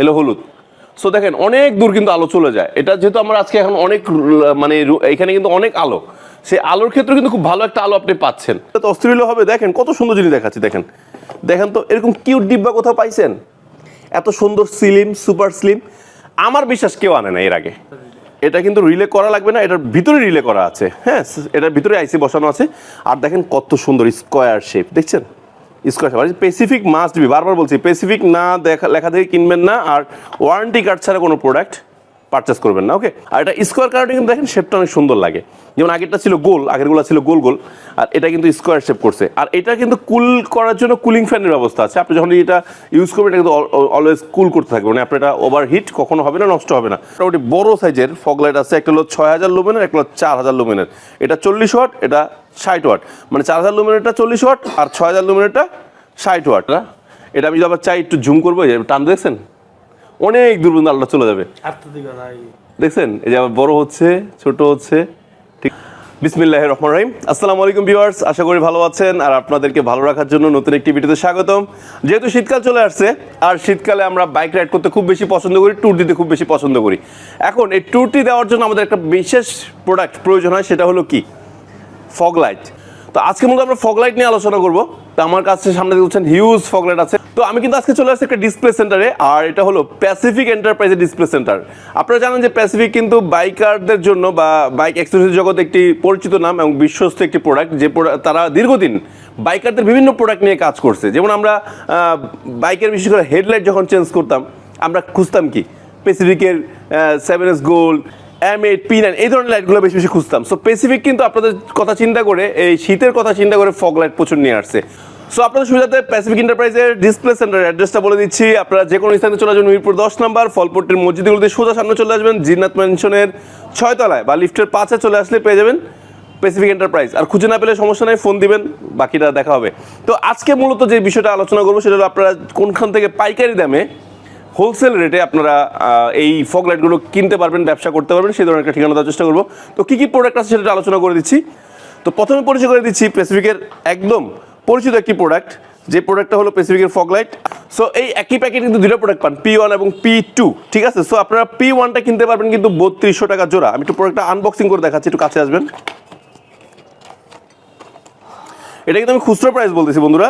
এলো হলুদ। সো দেখেন, অনেক দূর কিন্তু আলো চলে যায়। এটা যেহেতু আমরা আজকে এখন অনেক মানে এখানে কিন্তু অনেক আলো। সেই আলোর ক্ষেত্রে কিন্তু খুব ভালো একটা আলো আপনি পাচ্ছেন। তো অস্থির হবে। দেখেন, কত সুন্দর জিনিস দেখাচ্ছি, দেখেন। দেখেন তো, এরকম কিউট ডিব্বা কোথাও পাইছেন? এত সুন্দর স্লিম সুপার স্লিম আমার বিশ্বাস কেউ আনে না এর আগে। এটা কিন্তু রিলে করা লাগবে না, এটার ভিতরে রিলে করা আছে। হ্যাঁ এটার ভিতরে আইসি বসানো আছে। আর দেখেন কত সুন্দর স্কোয়ার শেপ দেখছেন? স্কোয়ার মানে স্পেসিফিক মাস্ট বি বারবার বলছি স্পেসিফিক না দেখা, লেখা থেকে কিনবেন না, আর ওয়ারেন্টি কার্ড ছাড়া কোনো প্রোডাক্ট পারচেস করবেন না ওকে আর এটা স্কোয়ার কার্ডে কিন্তু দেখেন শেপটা অনেক সুন্দর লাগে। যেমন আগেরটা ছিল গোল, আগেরগুলো ছিল গোল গোল, আর এটা কিন্তু স্কোয়ার শেপ করছে। আর এটা কিন্তু কুল করার জন্য কুলিং ফ্যানের ব্যবস্থা আছে। আপনি যখন এটা ইউজ করবেন, এটা কিন্তু অলওয়েজ কুল করতে থাকবে। মানে আপনার এটা ওভার হিট কখনো হবে না, নষ্ট হবে না। মোটামুটি বড় সাইজের ফগলাইট আছে, একটা হলো ছয় হাজার লুমেনের একটা হলো চার হাজার লুমেনের এটা চল্লিশ ওয়াট এটা ষাট ওয়াট মানে চার হাজার লুমেনেরটা চল্লিশ ওয়াট আর ছয় হাজার লুমেনেরটা ষাট ওয়াট এটা আমি আবার চাই, একটু জুম করব টান দেখছেন? অনেক দূর পর্যন্ত আলোটা চলে যাবে। দেখছেন? এই যে আবার বড় হচ্ছে ছোট হচ্ছে ঠিক। বিসমিল্লাহ রহমান রহিম। আসসালামু আলাইকুম ভিউয়ার্স আশা করি ভালো আছেন। আর আপনাদেরকে ভালো রাখার জন্য নতুন একটি ভিডিওতে স্বাগতম। যেহেতু শীতকাল চলে আসছে আর শীতকালে আমরা বাইক রাইড করতে খুব বেশি পছন্দ করি ট্যুর দিতে খুব বেশি পছন্দ করি। এখন এই ট্যুরটি দেওয়ার জন্য আমাদের একটা বিশেষ প্রোডাক্ট প্রয়োজন হয় সেটা হলো কি? Fog light. তো আজকে মূলত আমরা ফগ লাইট নিয়ে আলোচনা করব। তো আমার কাছে সামনে দেখছেন হিউজ ফগ লাইট আছে। তো আমি কিন্তু আজকে চলে আসছি একটা ডিসপ্লে সেন্টারে আর এটা হলো প্যাসিফিক এন্টারপ্রাইজের ডিসপ্লে সেন্টার আপনারা জানেন যে প্যাসিফিক কিন্তু বাইকারদের জন্য বা বাইক অ্যাক্সেসরি জগতে একটি পরিচিত নাম এবং বিশ্বস্ত একটি প্রোডাক্ট যে তারা দীর্ঘদিন বাইকারদের বিভিন্ন প্রোডাক্ট নিয়ে কাজ করছে। যেমন আমরা বাইকের বিশেষ করে হেডলাইট যখন চেঞ্জ করতাম, আমরা খুঁজতাম কি? প্যাসিফিকের seven S gold M eight P nine এই ধরনের লাইটগুলো বেশি বেশি খুঁজতাম। সো স্পেসিফিক কিন্তু আপনাদের কথা চিন্তা করে, এই শীতের কথা চিন্তা করে ফগ লাইট প্রচুর নিয়ে আসছে। সো আপনাদের সুবিধাতে প্যাসিফিক এন্টারপ্রাইজের ডিসপ্লে সেন্টার অ্যাড্রেসটা বলে দিচ্ছি। আপনারা যে কোনো স্থানে চলে আসবেন মিরপুর দশ নম্বর, ফলপট্টির মসজিদগুলোতে সোজা সামনে চলে আসবেন, জিন্নাত ম্যানশনের ছয়তলায় বা লিফটের পাঁচে চলে আসলে পেয়ে যাবেন প্যাসিফিক এন্টারপ্রাইজ আর খুঁজে না পেলে সমস্যা নেই ফোন দিবেন, বাকিটা দেখা হবে। তো, আজকে মূলত যে বিষয়টা আলোচনা করব, সেটা হলো আপনারা কোনখান থেকে পাইকারি দামে হোলসেল রেটে আপনারা এই ফগ লাইটগুলো কিনতে পারবেন, ব্যবসা করতে পারবেন, সেই ধরনের একটা ঠিকানা দেওয়ার চেষ্টা করব। তো কী কী প্রোডাক্ট আছে সেটা আলোচনা করে দিচ্ছি। তো প্রথমে পরিচয় করে দিচ্ছি প্যাসিফিকের একদম পরিচিত একটি প্রোডাক্ট যে প্রোডাক্টটা হলো প্যাসিফিকের ফগ লাইট। সো এই একই প্যাকেট কিন্তু দুটো প্রোডাক্ট পান পি ওয়ান এবং পি টু ঠিক আছে? সো আপনারা পি ওয়ানটা কিনতে পারবেন কিন্তু বত্রিশশো টাকা জোড়া। আমি একটু প্রোডাক্টটা আনবক্সিং করে দেখাচ্ছি, একটু কাছে আসবেন। এটা কিন্তু আমি খুচরো প্রাইস বলতেছি বন্ধুরা।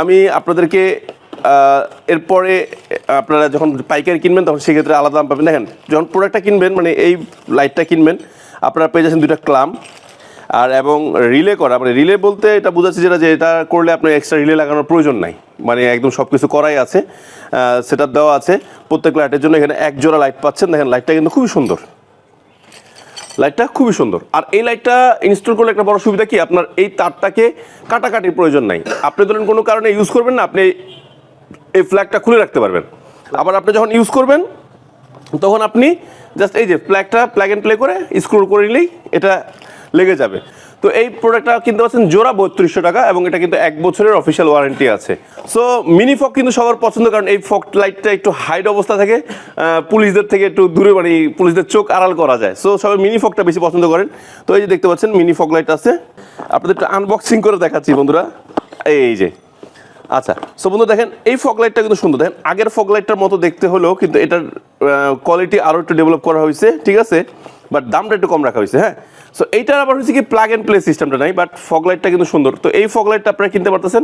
আমি আপনাদেরকে এরপরে আপনারা যখন পাইকারি কিনবেন, তখন সেক্ষেত্রে আলাদা দাম পাবেন। দেখেন, যখন প্রোডাক্টটা কিনবেন মানে এই লাইটটা কিনবেন, আপনারা পেয়ে যাচ্ছেন দুইটা ক্লাম আর এবং রিলে করা মানে রিলে বলতে এটা বোঝাচ্ছে যেটা, যে এটা করলে আপনার এক্সট্রা রিলে লাগানোর প্রয়োজন নাই। মানে একদম সব কিছু করাই আছে সেটা দেওয়া আছে। প্রত্যেক লাইটের জন্য এখানে এক জোড়া লাইট পাচ্ছেন। দেখেন লাইটটা কিন্তু খুবই সুন্দর। লাইটটা খুবই সুন্দর। আর এই লাইটটা ইনস্টল করলে একটা বড় সুবিধা কি? আপনার এই তারটাকে কাটাকাটির প্রয়োজন নাই। আপনি ধরেন কোনো কারণে ইউজ করবেন না, আপনি এই ফ্ল্যাগটা খুলে রাখতে পারবেন। আবার আপনি যখন ইউজ করবেন, তখন আপনি জাস্ট এই যে ফ্ল্যাগটা প্ল্যাগ অ্যান্ড প্লে করে স্ক্রোল করে নিলেই এটা লেগে যাবে। তো এই প্রোডাক্টটা কিনতে পারছেন জোড়া বত্রিশশো টাকা এবং এটা কিন্তু এক বছরের অফিসিয়াল ওয়ারেন্টি আছে। সো মিনি ফক কিন্তু সবার পছন্দ কারণ এই ফক লাইটটা একটু হাইড অবস্থা থেকে পুলিশদের থেকে একটু দূরে মানে পুলিশদের চোখ আড়াল করা যায়। সো সবাই মিনি ফকটা বেশি পছন্দ করেন। তো এই যে দেখতে পাচ্ছেন মিনি ফক লাইট আছে। আপনাদের একটু আনবক্সিং করে দেখাচ্ছি বন্ধুরা। এই যে আচ্ছা সো বন্ধু দেখেন, এই ফগ লাইটটা কিন্তু সুন্দর। দেখেন, আগের ফগ লাইটটার মতো দেখতে হলেও কিন্তু এটার কোয়ালিটি আরও একটু ডেভেলপ করা হয়েছে, ঠিক আছে? বাট দামটা একটু কম রাখা হয়েছে হ্যাঁ? সো এইটার আবার হচ্ছে কি প্লাগ অ্যান্ড প্লে সিস্টেমটা নাই বাট ফগ লাইটটা কিন্তু সুন্দর। তো এই ফগ লাইটটা আপনারা কিনতে পারতেছেন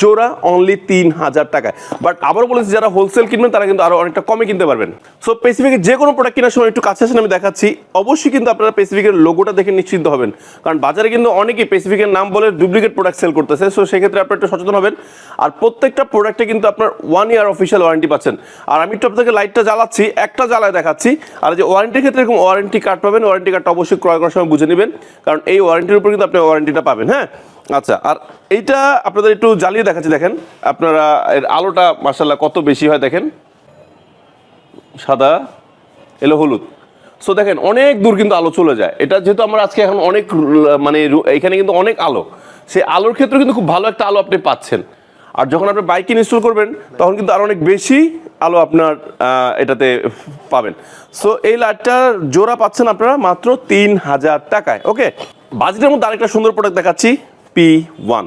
জোড়া অনলি তিন হাজার টাকায়। বাট আবারও বলেছি, যারা হোলসেল কিনবেন, তারা কিন্তু আরও অনেকটা কমে কিনতে পারবেন। সো স্পেসিফিকের যে কোনো প্রোডাক্ট কেনার সময় একটু কাছে আসেন, আমি দেখাচ্ছি। অবশ্যই কিন্তু আপনারা স্পেসিফিকের লোগোটা দেখে নিশ্চিন্ত হবেন। কারণ বাজারে কিন্তু অনেকেই স্পেসিফিকের নাম বলে ডুপ্লিকেট প্রোডাক্ট সেল করতেছে। সো সেক্ষেত্রে আপনারা একটু সচেতন হবেন। আর প্রত্যেকটা প্রোডাক্টে কিন্তু আপনার ওয়ান ইয়ার অফিসিয়াল ওয়ারেন্টি পাচ্ছেন। আর আমি একটু আপনাকে লাইটটা জ্বালাচ্ছি, একটা জ্বালায় দেখাচ্ছি। আর যে ওয়ারেন্টির ক্ষেত্রে এরকম ওয়ারেন্টি কার্ড পাবেন। ওয়ারেন্টি কার্ডটা অবশ্যই ক্রয় করার সময় বুঝে নেবেন, কারণ এই ওয়ারেন্টির উপর কিন্তু আপনি ওয়ারেন্টিটা পাবেন হ্যাঁ? আচ্ছা আর এইটা আপনাদের একটু জ্বালিয়ে দেখাচ্ছি, দেখেন। আপনারা এর আলোটা মার্শাল্লাহ কত বেশি হয়, দেখেন। সাদা, এলো হলুদ। সো দেখেন, অনেক দূর কিন্তু আলো চলে যায়। এটা যেহেতু আমরা আজকে এখন অনেক মানে এখানে কিন্তু অনেক আলো। সেই আলোর ক্ষেত্রে কিন্তু খুব ভালো একটা আলো আপনি পাচ্ছেন। আর যখন আপনি বাইক ইনস্টল করবেন, তখন কিন্তু আরও অনেক বেশি আলো আপনার এটাতে পাবেন। সো এই লাইটটা জোড়া পাচ্ছেন আপনারা মাত্র তিন হাজার টাকায় ওকে বাজেটের মধ্যে আরেকটা সুন্দর প্রোডাক্ট দেখাচ্ছি পি ওয়ান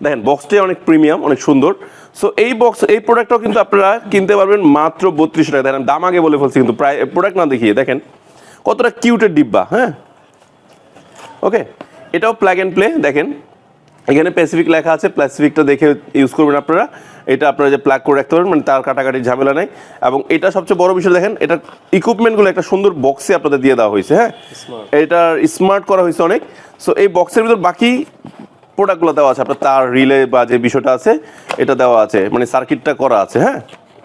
দেখেন বক্সটাই অনেক প্রিমিয়াম অনেক সুন্দর। সো এই বক্স এই প্রোডাক্টটাও কিন্তু আপনারা কিনতে পারবেন মাত্র বত্রিশশো টাকা। দেখেন, দাম আগে বলে ফেলছি, কিন্তু প্রায় প্রোডাক্ট না দেখিয়ে, দেখেন। কতটা কিউটের ডিব্বা হ্যাঁ? ওকে এটাও প্লাগ অ্যান্ড প্লে দেখেন। এখানে প্যাসিফিক লেখা আছে প্যাসিফিকটা দেখে ইউজ করবেন আপনারা। এটা আপনারা যে প্লাগ করে রাখতে পারেন মানে তার কাটাকাটি ঝামেলা নেই। এবং এটা সবচেয়ে বড় বিষয় দেখেন এটা ইকুইপমেন্টগুলো একটা সুন্দর বক্সে আপনাদের দিয়ে দেওয়া হয়েছে হ্যাঁ? এটা স্মার্ট করা হয়েছে অনেক। সো এই বক্সের ভিতর বাকি প্রোডাক্টগুলো দেওয়া আছে আপনার তার রিলে বা যে বিষয়টা আছে এটা দেওয়া আছে মানে সার্কিটটা করা আছে হ্যাঁ?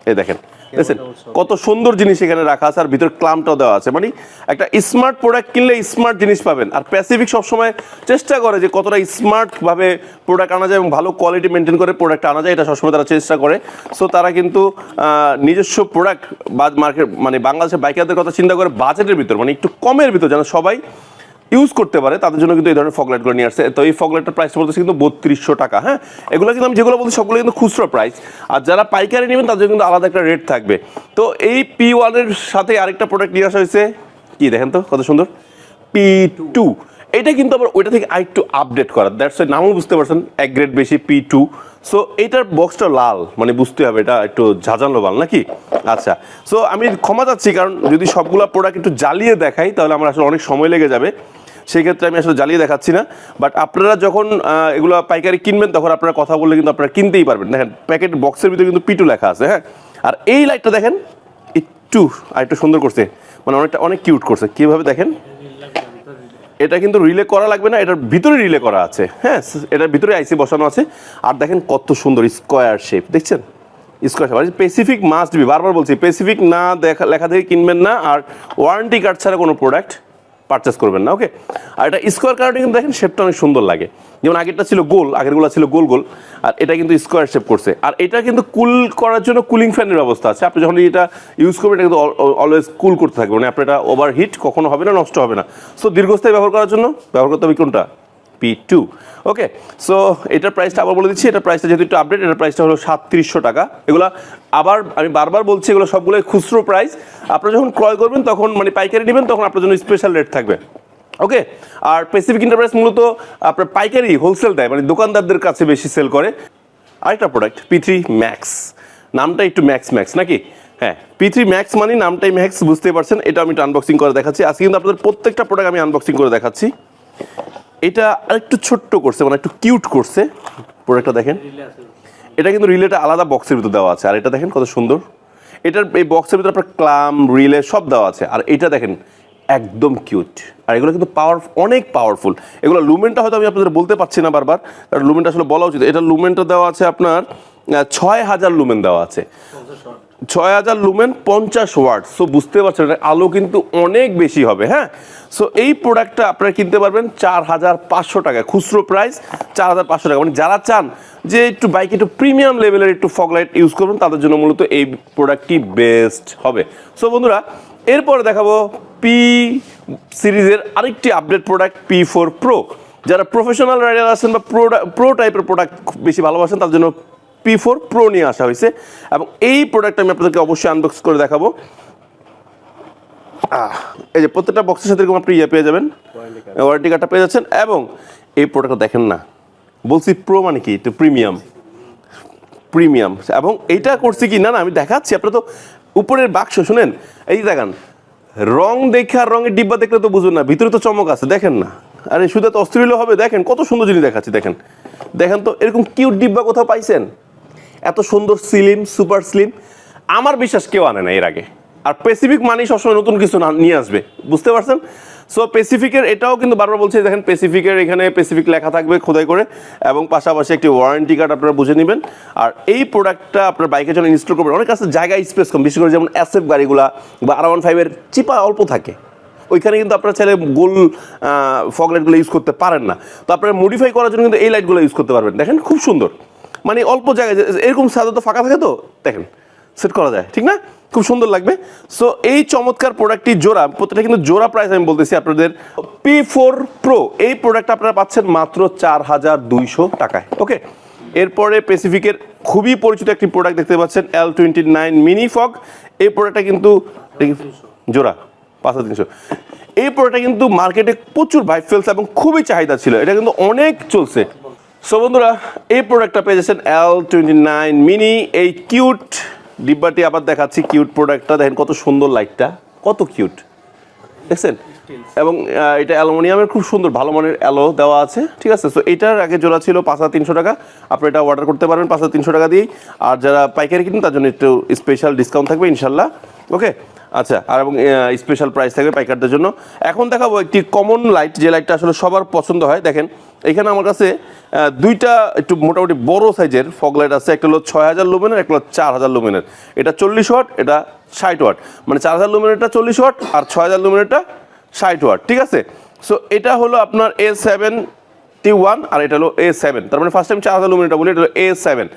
এই দেখেন। দেখছেন কত সুন্দর জিনিস এখানে রাখা আছে আর ভিতর ক্লামটাও দেওয়া আছে। মানে একটা স্মার্ট প্রোডাক্ট কিনলে স্মার্ট জিনিস পাবেন। আর প্যাসিফিক সবসময় চেষ্টা করে যে কতটা স্মার্ট ভাবে প্রোডাক্ট আনা যায় এবং ভালো কোয়ালিটি মেনটেন করে প্রোডাক্ট আনা যায় এটা সবসময় তারা চেষ্টা করে। সো তারা কিন্তু আহ, নিজস্ব প্রোডাক্ট বা মার্কেট মানে বাংলাদেশের বাইকারদের কথা চিন্তা করে বাজেটের ভিতর মানে একটু কমের ভিতর যেন সবাই ইউজ করতে পারে, তাদের জন্য কিন্তু এই ধরনের ফগলাইট করে নিয়ে আসছে। তো এই ফগলাইটের প্রাইস বলতেছে কিন্তু বত্রিশশো টাকা হ্যাঁ? এগুলো কিন্তু আমি যেগুলো বলছি সবগুলো কিন্তু খুচরো প্রাইস আর যারা পাইকারি নেবেন, তাদের কিন্তু আলাদা একটা রেট থাকবে। তো এই পি ওয়ানের সাথে আরেকটা প্রোডাক্ট নিয়ে আসা হয়েছে, কি দেখেন তো কত সুন্দর? পি টু এটা কিন্তু আবার ওইটা থেকে আরেকটু আপডেট করা। দ্যাটস নামও বুঝতে পারছেন, এক গ্রেড বেশি পি টু সো এইটার বক্সটা লাল মানে বুঝতে হবে, এটা একটু ঝাঁঝালো লাল নাকি? আচ্ছা সো আমি ক্ষমা চাচ্ছি, কারণ যদি সবগুলা প্রোডাক্ট একটু জ্বালিয়ে দেখাই, তাহলে আমার আসলে অনেক সময় লেগে যাবে। সেই ক্ষেত্রে আমি আসলে জ্বালিয়ে দেখাচ্ছি না। বাট আপনারা যখন এগুলো পাইকারি কিনবেন, তখন আপনারা কথা বললে কিন্তু আপনারা কিনতেই পারবেন। দেখেন প্যাকেট বক্সের ভিতরে কিন্তু পিটু লেখা আছে হ্যাঁ? আর এই লাইটটা দেখেন, একটু আর একটু সুন্দর করছে। মানে অনেকটা, অনেক কিউট করছে। কীভাবে দেখেন? এটা কিন্তু রিলে করা লাগবে না, এটার ভিতরে রিলে করা আছে হ্যাঁ? এটার ভিতরে আইসি বসানো আছে। আর দেখেন কত সুন্দর স্কোয়ার শেপ দেখছেন? স্কোয়ার শেপ আর স্পেসিফিক মাস্ট বি বারবার বলছি স্পেসিফিক না দেখা, লেখা থেকে কিনবেন না। আর ওয়ারেন্টি কার্ড ছাড়া কোনো প্রোডাক্ট পারচেস করবেন না ওকে আর এটা স্কোয়ার কারণে কিন্তু দেখেন শেপটা অনেক সুন্দর লাগে। যেমন আগেরটা ছিল গোল, আগেরগুলো ছিল গোল গোল, আর এটা কিন্তু স্কোয়ার শেপ করছে। আর এটা কিন্তু কুল করার জন্য কুলিং ফ্যানের ব্যবস্থা আছে। আপনি যখন এটা ইউজ করবেন, এটা কিন্তু অলওয়েজ কুল করতে থাকবে। মানে আপনি এটা ওভার হিট কখনো হবে না, নষ্ট হবে না। সো দীর্ঘস্থায়ী ব্যবহার করার জন্য, ব্যবহার করতে হবে কোনটা? পি টু ওকে সো এটার প্রাইসটা আবার বলে দিচ্ছি এটার প্রাইসটা যেহেতু একটু আপডেট এটার প্রাইসটা হলো সাতত্রিশশো টাকা এগুলো আবার আমি বারবার বলছি এগুলো সবগুলোই খুচরো প্রাইস আপনারা যখন ক্রয় করবেন তখন মানে পাইকারি নেবেন তখন আপনার জন্য স্পেশাল রেট থাকবে ওকে আর প্যাসিফিক এন্টারপ্রাইজ মূলত আপনার পাইকারি হোলসেল দেয় মানে দোকানদারদের কাছে বেশি সেল করে আরেকটা প্রোডাক্ট পি থ্রি ম্যাক্স নামটা একটু ম্যাক্স ম্যাক্স নাকি হ্যাঁ পি থ্রি ম্যাক্স মানে নামটাই ম্যাক্স বুঝতেই পারছেন এটা আমি আনবক্সিং করে দেখাচ্ছি আজকে কিন্তু আপনাদের প্রত্যেকটা প্রোডাক্ট আমি আনবক্সিং করে দেখাচ্ছি এটা আরেকটু ছোট্ট করছে মানে একটু কিউট করছে। প্রোডাক্টটা দেখেন। এটা কিন্তু রিলেটা আলাদা বক্সের ভিতর দেওয়া আছে। আর এটা দেখেন কত সুন্দর। এটার এই বক্সের ভিতরে আপনার ক্লাম রিলে সব দেওয়া আছে। আর এটা দেখেন, একদম কিউট। আর এগুলো কিন্তু পাওয়ার অনেক পাওয়ারফুল এগুলো লুমেনটা হয়তো আমি আপনাদের বলতে পারছি না বারবার, কারণ লুমেনটা আসলে বলা উচিত। এটা লুমেনটা দেওয়া আছে আপনার ছয় হাজার লুমেন দেওয়া আছে। ছয় হাজার লুমেন পঞ্চাশ ওয়াট সো বুঝতে পারছেন আলো কিন্তু অনেক বেশি হবে হ্যাঁ? সো এই প্রোডাক্টটা আপনারা কিনতে পারবেন চার হাজার পাঁচশো টাকা। খুচরো প্রাইস চার হাজার পাঁচশো টাকা। মানে যারা চান যে একটু বাইক একটু প্রিমিয়াম লেভেলের একটু ফগলাইট ইউজ করবেন, তাদের জন্য মূলত এই প্রোডাক্টটি বেস্ট হবে। সো বন্ধুরা, এরপরে দেখাবো পি সিরিজের আরেকটি update product P four pro যারা প্রফেশনাল রাইডার আছেন বা প্রো প্রো টাইপের প্রোডাক্ট বেশি ভালোবাসেন তার জন্য পি ফোর প্রো নিয়ে আসা হয়েছে। এবং এই প্রোডাক্ট আমি আপনাদেরকে অবশ্যই আনবক্স করে দেখাবো। আহ, এই যে প্রত্যেকটা বক্সের সাথে এরকম আপনি ইয়ে পেয়ে যাবেন। ওয়ারেন্টি কার্ডটা পেয়ে যাচ্ছেন এবং এই প্রোডাক্টটা দেখেন না। বলছি প্রো মানে কি? একটু প্রিমিয়াম প্রিমিয়াম এবং এইটা করছি কি? না না আমি দেখাচ্ছি। আপনারা তো উপরের বাক্স শুনেন। এই দেখান। রং দেখে আর রঙের ডিব্বা দেখলে তো বুঝবেন না। ভিতরে তো চমক আছে দেখেন না। আরে শুধু তো অস্থির হবে। দেখেন কত সুন্দর জিনিস দেখাচ্ছি দেখেন। দেখেন তো এরকম কিউট ডিব্বা কোথাও পাইছেন? এত সুন্দর স্লিম সুপার স্লিম আমার বিশ্বাস কেউ আনে না এর আগে। আর পেসিফিক মানেই সবসময় নতুন কিছু নিয়ে আসবে। বুঝতে পারছেন? সো পেসিফিকের এটাও কিন্তু বারবার বলছি, দেখেন পেসিফিকের এখানে পেসিফিক লেখা থাকবে খোদাই করে। এবং পাশাপাশি একটি ওয়ারেন্টি কার্ড আপনারা বুঝে নেবেন। আর এই প্রোডাক্টটা আপনার বাইকের জন্য ইনস্টল করবেন। অনেক কাছে জায়গা স্পেস কম বিশেষ করে যেমন অ্যাসেপ গাড়িগুলা বা আর ওয়ান ফাইভের চিপা অল্প থাকে। ওইখানে কিন্তু আপনারা চাইলে গোল ফগ লাইটগুলো ইউজ করতে পারেন না। তো আপনারা মডিফাই করার জন্য কিন্তু এই লাইটগুলো ইউজ করতে পারবেন। দেখেন খুব সুন্দর। মানে অল্প জায়গায় এরকম সাধারণত ফাঁকা থাকে তো? দেখেন, সেট করা যায়, ঠিক না? খুব সুন্দর লাগবে। সো এই চমৎকার প্রোডাক্টটি জোড়া প্রত্যেকটা কিন্তু জোড়া প্রাইস আমি বলতেছি আপনাদের পি ফোর প্রো এই প্রোডাক্ট আপনারা পাচ্ছেন মাত্র চার হাজার দুইশো টাকায় ওকে এরপরে পেসিফিকের খুবই পরিচিত একটি প্রোডাক্ট দেখতে পাচ্ছেন L twenty nine mini fog এই প্রোডাক্টটা কিন্তু জোড়া, পাঁচ হাজার তিনশো। এই প্রোডাক্টটা কিন্তু মার্কেটে প্রচুর ভাইব ফেলছে এবং খুবই চাহিদা ছিল, এটা কিন্তু অনেক চলছে। সো বন্ধুরা, এই প্রোডাক্টটা পেয়ে যাচ্ছেন এল টোয়েন্টি নাইন মিনি এই কিউট ডিব্বাটি আবার দেখাচ্ছি কিউট প্রোডাক্টটা দেখেন কত সুন্দর লাইটটা কত কিউট দেখছেন? এবং এটা অ্যালুমিনিয়ামের খুব সুন্দর, ভালো মানের অ্যালো দেওয়া আছে। ঠিক আছে? সো এটার আগে জোড়া ছিল পাঁচ হাজার তিনশো টাকা। আপনি এটা অর্ডার করতে পারবেন পাঁচ হাজার তিনশো টাকা দিয়েই। আর যারা পাইকারি কিনেন, তার জন্য একটু স্পেশাল ডিসকাউন্ট থাকবে, ইনশাল্লাহ। ওকে আচ্ছা আর এবং স্পেশাল প্রাইস থাকবে পাইকারদের জন্য। এখন দেখাবো একটি কমন লাইট যে লাইটটা আসলে সবার পছন্দ হয়। দেখেন, এখানে আমার কাছে দুইটা একটু মোটামুটি বড় সাইজের ফগ লাইট আছে। একটা হলো ছয় হাজার লুমেনের একটা হলো চার হাজার লুমেনের এটা চল্লিশ ওয়াট এটা ষাট ওয়াট মানে চার হাজার লুমেনেরটা চল্লিশ ওয়াট আর ছয় হাজার লুমেনেরটা ষাট ওয়াট ঠিক আছে? সো এটা হলো আপনার এ সেভেন টি ওয়ান আর এটা হলো এ সেভেন তার মানে ফার্স্ট টাইম চার হাজার লুমেন এটা বলি, এটা হলো এ সেভেন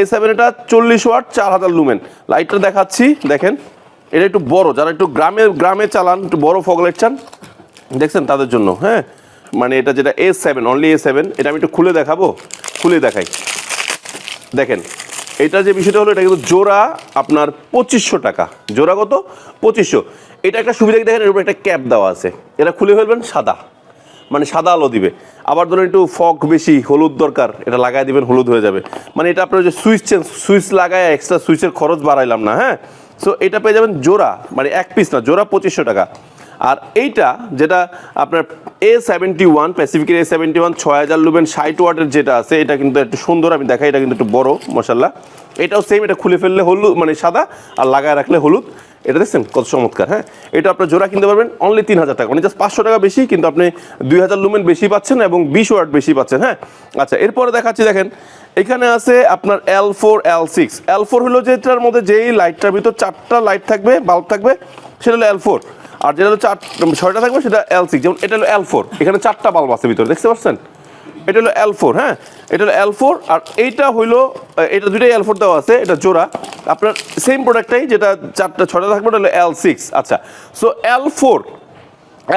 এ সেভেন এটা চল্লিশ ওয়াট চার হাজার লুমেন লাইটটা দেখাচ্ছি, দেখেন। এটা একটু বড়, যারা একটু গ্রামে গ্রামে চালান, একটু বড় ফগ লাইট চান, দেখছেন তাদের জন্য হ্যাঁ? মানে এটা যেটা A seven only A seven এটা আমি একটু খুলে দেখাবো? খুলে দেখাই। দেখেন, এটা যে বিষয়টা হলো, এটা কিন্তু জোড়া আপনার পঁচিশশো টাকা। জোড়া কত? পঁচিশশো। এটা একটা সুবিধা দেখেন? এর উপরে একটা ক্যাপ দেওয়া আছে। এটা খুলে ফেলবেন, সাদা। মানে সাদা আলো দিবে। আবার ধরুন একটু ফগ বেশি, হলুদ দরকার, এটা লাগাই দিবেন, হলুদ হয়ে যাবে। মানে এটা আপনার যে সুইচ চেঞ্জ, সুইচ লাগায় এক্সট্রা সুইচের খরচ বাড়াইলাম না হ্যাঁ? সো এটা পেয়ে যাবেন জোড়া মানে এক পিস না, জোড়া পঁচিশশো টাকা। আর এইটা যেটা আপনার এ সেভেন্টি ওয়ান প্যাসিফিকের এ সেভেন্টি ওয়ান ছয় হাজার লুবেন সাইট ওয়াটের যেটা আছে, এটা কিন্তু একটু সুন্দর, আমি দেখাই, এটা কিন্তু একটু বড় মশাল্লা এটাও সেম এটা খুলে ফেললে হলুদ মানে সাদা, আর লাগায় রাখলে হলুদ। এটা দেখছেন কত চমৎকার হ্যাঁ? এটা আপনার জোড়া কিনতে পারবেন অনলি তিন হাজার টাকা। মানে জাস্ট পাঁচশো টাকা বেশি, কিন্তু আপনি দুই হাজার লুমেন বেশি পাচ্ছেন এবং বিশ ওয়াট বেশি পাচ্ছেন হ্যাঁ? আচ্ছা এরপরে দেখাচ্ছি, দেখেন, এখানে আছে আপনার L four L six L four হলো যেটার মধ্যে যেই লাইটটার ভিতর চারটা লাইট থাকবে বাল্ব থাকবে, সেটা হলো এল ফোর আর যেটা হলো চার ছয়টা থাকবে, সেটা এল সিক্স যেমন এটা হলো এল ফোর এখানে চারটা বাল্ব আছে ভিতরে, দেখতে পাচ্ছেন? এটা হলো এল ফোর হ্যাঁ? এটা হলো এল ফোর আর এইটা হইল এটা দুইটাই এল ফোর দেওয়া আছে, এটা জোড়া। আপনার সেম প্রোডাক্টটাই যেটা চারটা ছটা থাকবে, ওটা হলো এল সিক্স আচ্ছা। So L four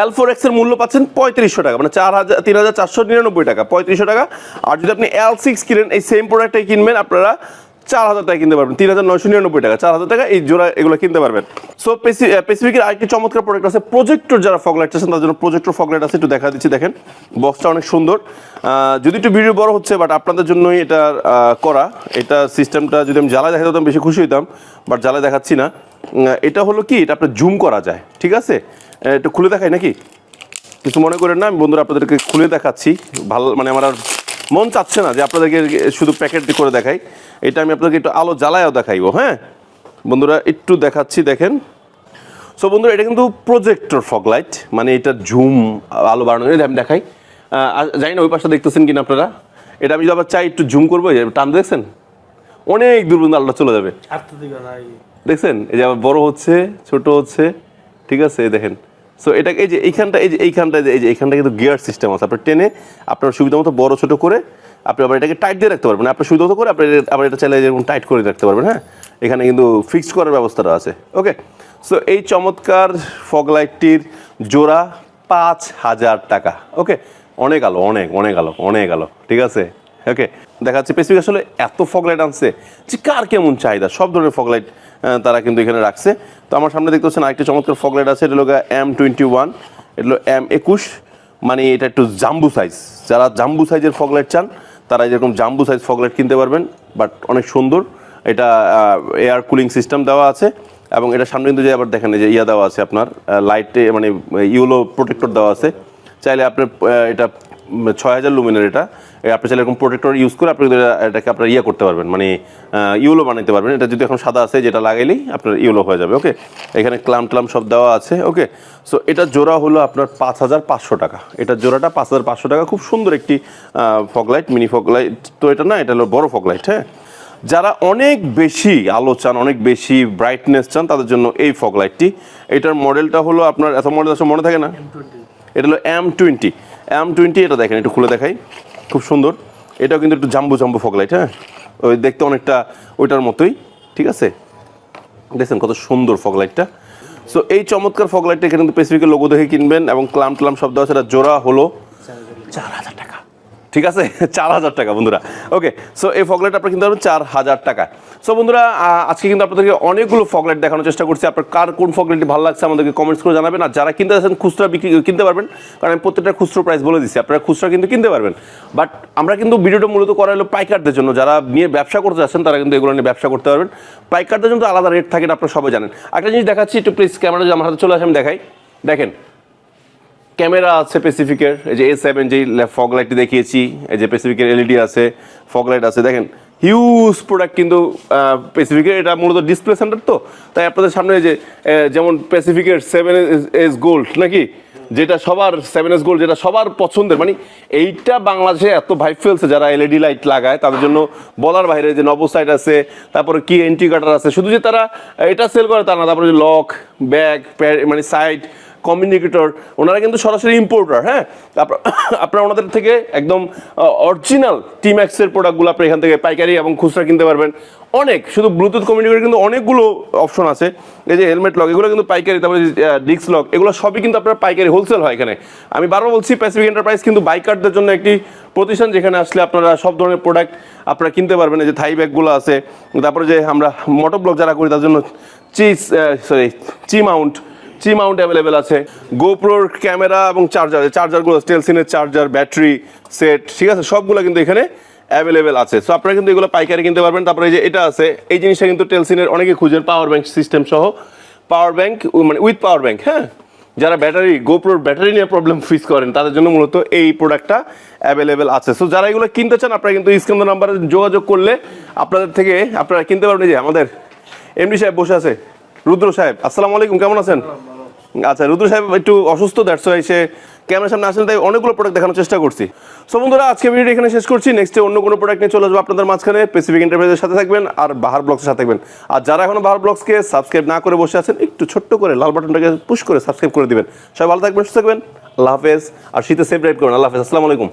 L four এক্সের মূল্য পাচ্ছেন পঁয়ত্রিশশো টাকা মানে চার হাজার, তিন হাজার চারশো নিরানব্বই টাকা, পঁয়ত্রিশশো টাকা। আর যদি আপনি এল সিক্স কিনেন, এই সেম প্রোডাক্টটাই কিনবেন, আপনারা চার হাজার টাকা কিনতে পারবেন। তিন হাজার নয়শো নিরানব্বই টাকা চার হাজার টাকা এই জোড়া এগুলো কিনতে পারবেন। সো পেসিফিকের আরেকটি চমৎকার প্রোডাক্ট আছে প্রজেক্টর যারা ফগলাইট আছেন তার জন্য প্রজেক্টর ফগলাইট আছে, একটু দেখা দিচ্ছি, দেখেন। বক্সটা অনেক সুন্দর। যদি একটু ভিডিও বড় হচ্ছে বাট আপনাদের জন্যই এটা করা। এটা সিস্টেমটা যদি আমি জ্বালা দেখাতাম, বেশি খুশি হইতাম বাট জ্বালা দেখাচ্ছি না। এটা হলো কি? এটা আপনার জুম করা যায়, ঠিক আছে? একটু খুলে দেখাই নাকি? কিছু মনে করেন না? আমি বন্ধুরা আপনাদেরকে খুলে দেখাচ্ছি। ভালো মানে আমার আর মন চাচ্ছে না যে আপনাদেরকে শুধু প্যাকেট করে দেখাই। এটা আমি আপনাদেরকে একটু আলো জ্বালায়ও দেখাইবো হ্যাঁ? বন্ধুরা একটু দেখাচ্ছি দেখেন। সো বন্ধুরা এটা কিন্তু প্রজেক্টর ফগ লাইট মানে এটা ঝুম আলো বাড়ানো আমি দেখাই। জানি না ওই পাশটা দেখতেছেন কিনা আপনারা। এটা আমি যদি আবার চাই একটু ঝুম করব টান দেখছেন? অনেক দূর পর্যন্ত আলোটা চলে যাবে। দেখছেন? এই যে আবার বড় হচ্ছে ছোট হচ্ছে ঠিক আছে? দেখেন। সো এটা এই যে এইখানটা এই যে এইখানটা এই যে এইখানটা কিন্তু গিয়ার সিস্টেম আছে। আপনার টেনে আপনার সুবিধা মতো বড়, ছোট করে আপনি আবার এটাকে টাইট দিয়ে রাখতে পারবেন। আপনার সুবিধা মতো করে আপনি আবার এটা চাইলে যেরকম টাইট করে রাখতে পারবেন হ্যাঁ? এখানে কিন্তু ফিক্সড করার ব্যবস্থাটা আছে। ওকে সো এই চমৎকার ফগ লাইটটির জোড়া পাঁচ হাজার টাকা। ওকে অনেক আলো, অনেক অনেক আলো অনেক আলো। ঠিক আছে? ওকে দেখা যাচ্ছে পেসিফিক আসলে এত ফগলাইট আনছে যে কার কেমন চাহিদা? সব ধরনের ফগলাইট তারা কিন্তু এখানে রাখছে। তো আমার সামনে দেখতে পাচ্ছেন আরেকটি চমৎকার ফগলাইট আছে, এটা হলো এম টোয়েন্টি ওয়ান এটা হলো এম একুশ মানে এটা একটু জাম্বু সাইজ যারা জাম্বু সাইজের ফগলাইট চান, তারা যেরকম জাম্বু সাইজ ফগলাইট কিনতে পারবেন বাট অনেক সুন্দর। এটা এয়ার কুলিং সিস্টেম দেওয়া আছে, এবং এটা সামনে কিন্তু যে আবার দেখেন যে ইয়া দেওয়া আছে আপনার লাইটে মানে ইউলো প্রোটেক্টর দেওয়া আছে। চাইলে আপনার এটা ছয় হাজার লুমেনের এটা। আপনি চাইলে এরকম প্রোটেক্টর ইউজ করে আপনি এটাকে আপনার ইয়ে করতে পারবেন। মানে ইউলো বানাইতে পারবেন। এটা যদি এখন সাদা আছে যেটা লাগাইলেই আপনার ইউলো হয়ে যাবে ওকে এখানে ক্লাম ট্লাম সব দেওয়া আছে ওকে সো এটা জোড়া হলো আপনার পাঁচ হাজার পাঁচশো টাকা। এটা জোড়াটা পাঁচ হাজার পাঁচশো টাকা। খুব সুন্দর একটি ফগলাইট মিনি ফগলাইট তো এটা না এটা হলো বড় ফগলাইট হ্যাঁ? যারা অনেক বেশি আলো চান অনেক বেশি ব্রাইটনেস চান তাদের জন্য এই ফগ লাইটটি এটার মডেলটা হলো আপনার এত মডেল আসলে মনে থাকে না? এটা হলো এম টোয়েন্টি এম টোয়েন্টি এটা দেখেন, একটু খুলে দেখাই। খুব সুন্দর। এটাও কিন্তু একটু জাম্বু জাম্বু ফগ লাইট হ্যাঁ? ওই দেখতে অনেকটা ওইটার মতোই, ঠিক আছে? দেখছেন কত সুন্দর ফগ লাইটটা সো এই চমৎকার ফগ লাইটটা এখানে কিন্তু পেসিফিকের লোগো দেখে কিনবেন এবং ক্লাম ট্লাম শব্দ আছে। সেটা জোড়া হলো চার হাজার টাকা। ঠিক আছে? চার হাজার টাকা, বন্ধুরা। ওকে সো এই ফগলাইট আপনার কিনতে পারবেন চার হাজার টাকা। সো বন্ধুরা আজকে কিন্তু আপনাদেরকে অনেকগুলো ফগলাইট দেখানোর চেষ্টা করছি। আপনার কার কোন ফগলাইটটি ভালো লাগছে আমাদেরকে কমেন্টস করে জানাবেন। আর যারা কিনতে আছেন খুচরা বিক্রি, কিনতে পারবেন। কারণ আমি প্রত্যেকটা খুচরো প্রাইস বলে দিচ্ছি আপনারা খুচরা কিন্তু কিনতে পারবেন। বাট আমরা কিন্তু ভিডিওটা মূলত করা হলো পাইকারদের জন্য। যারা নিয়ে ব্যবসা করতে যাচ্ছেন তারা কিন্তু এগুলো নিয়ে ব্যবসা করতে পারবেন। পাইকারদের জন্য তো আলাদা রেট থাকে এটা আপনারা সবাই জানেন। একটা জিনিস দেখাচ্ছি, একটু প্লিজ ক্যামেরা যদি আমার হাতে চলে আসে, আমি দেখাই। দেখেন ক্যামেরা আছে প্যাসিফিকের এই যে এ সেভেন যে ফগ লাইটটি দেখিয়েছি, এই যে পেসিফিকের এলইডি আছে ফগ লাইট আছে। দেখেন হিউজ প্রোডাক্ট কিন্তু প্যাসিফিকের এটা মূলত ডিসপ্লে সেন্টার তো, তাই আপনাদের সামনে যে যেমন প্যাসিফিকের সেভেন এস গোল্ড নাকি? যেটা সবার সেভেন এস গোল্ড যেটা সবার পছন্দের। মানে এইটা বাংলাদেশে এত ভাইব ফেলছে, যারা এলইডি লাইট লাগায়, তাদের জন্য বলার বাইরে যে নবসাইট আছে, তারপরে কি এন্ট্রি কাটার আছে। শুধু যে তারা, এটা সেল করে তা না, তারপরে যে লক ব্যাগ মানে সাইড কমিউনিকেটর ওনারা কিন্তু সরাসরি ইম্পোর্টার হ্যাঁ? আপনার- ওনাদের থেকে একদম অরিজিনাল টিম্যাক্সের প্রোডাক্টগুলো আপনি এখান থেকে পাইকারি এবং খুচরা কিনতে পারবেন। অনেক, শুধু ব্লুটুথ কমিউনিকেটর কিন্তু অনেকগুলো অপশন আছে। এই যে হেলমেট লক এগুলো কিন্তু পাইকারি, তারপরে ডিস্ক লক এগুলো সবই কিন্তু আপনার পাইকারি হোলসেল হয় এখানে। আমি বারবার বলছি প্যাসিফিক এন্টারপ্রাইজ কিন্তু বাইকারদের জন্য একটি প্রতিষ্ঠান যেখানে আসলে আপনারা সব ধরনের প্রোডাক্ট আপনারা কিনতে পারবেন। এই যে থাই ব্যাগগুলো আছে, তারপরে যে আমরা মোটর ব্লক যারা করি, তার জন্য cheese sorry chin mount chin mount available আছে। গোপ্রোর ক্যামেরা এবং চার্জার চার্জারগুলো স্টেলসিনের চার্জার, ব্যাটারি, সেট, ঠিক আছে? সবগুলো কিন্তু এখানে অ্যাভেলেবেল আছে। সো আপনারা কিন্তু এগুলো পাইকারি কিনতে পারবেন। তারপরে এই যে এটা আছে, এই জিনিসটা কিন্তু টেলসিনের অনেকে খুঁজেন, পাওয়ার ব্যাংক সিস্টেম সহ। পাওয়ার ব্যাংক মানে উইথ পাওয়ার ব্যাংক হ্যাঁ? যারা ব্যাটারি, গোপ্রোর ব্যাটারি নিয়ে প্রবলেম ফেস করেন, তাদের জন্য মূলত এই প্রোডাক্টটা অ্যাভেলেবেল আছে। সো যারা এগুলো কিনতে চান, আপনারা কিন্তু স্ক্রিন নাম্বারে যোগাযোগ করলে আপনাদের থেকে আপনারা কিনতে পারবেন। যে আমাদের এমডি সাহেব বসে আছে। রুদ্র সাহেব, আসসালামু আলাইকুম, কেমন আছেন? আচ্ছা রুদ্র সাহেব একটু অসুস্থ দ্যাটস ওয়াই সে ক্যামেরার সামনে আসেন, তাই অনেকগুলো প্রোডাক্ট দেখানোর চেষ্টা করছি। সো বন্ধুরা, আজকে ভিডিও এখানে শেষ করছি। নেক্সটে অন্য কোনো প্রোডাক্ট নিয়ে চলে আসব আপনাদের মাঝখানে। পেসিফিক এন্টারপ্রাইজের সাথে থাকবেন আর বাহার ব্লগসের সাথে থাকবেন। আর যারা এখনও বাহার ব্লগসকে সাবস্ক্রাইব না করে বসে আছেন, একটু ছোট্ট করে লাল বাটনটাকে পুশ করে সাবস্ক্রাইব করে দিবেন। সবাই ভালো থাকবেন, সুস্থ থাকবেন। আল্লাহ হাফেজ। আর শীতে সেভ রাইড করুন আল্লাহ হাফেজ। আসসালামু আলাইকুম।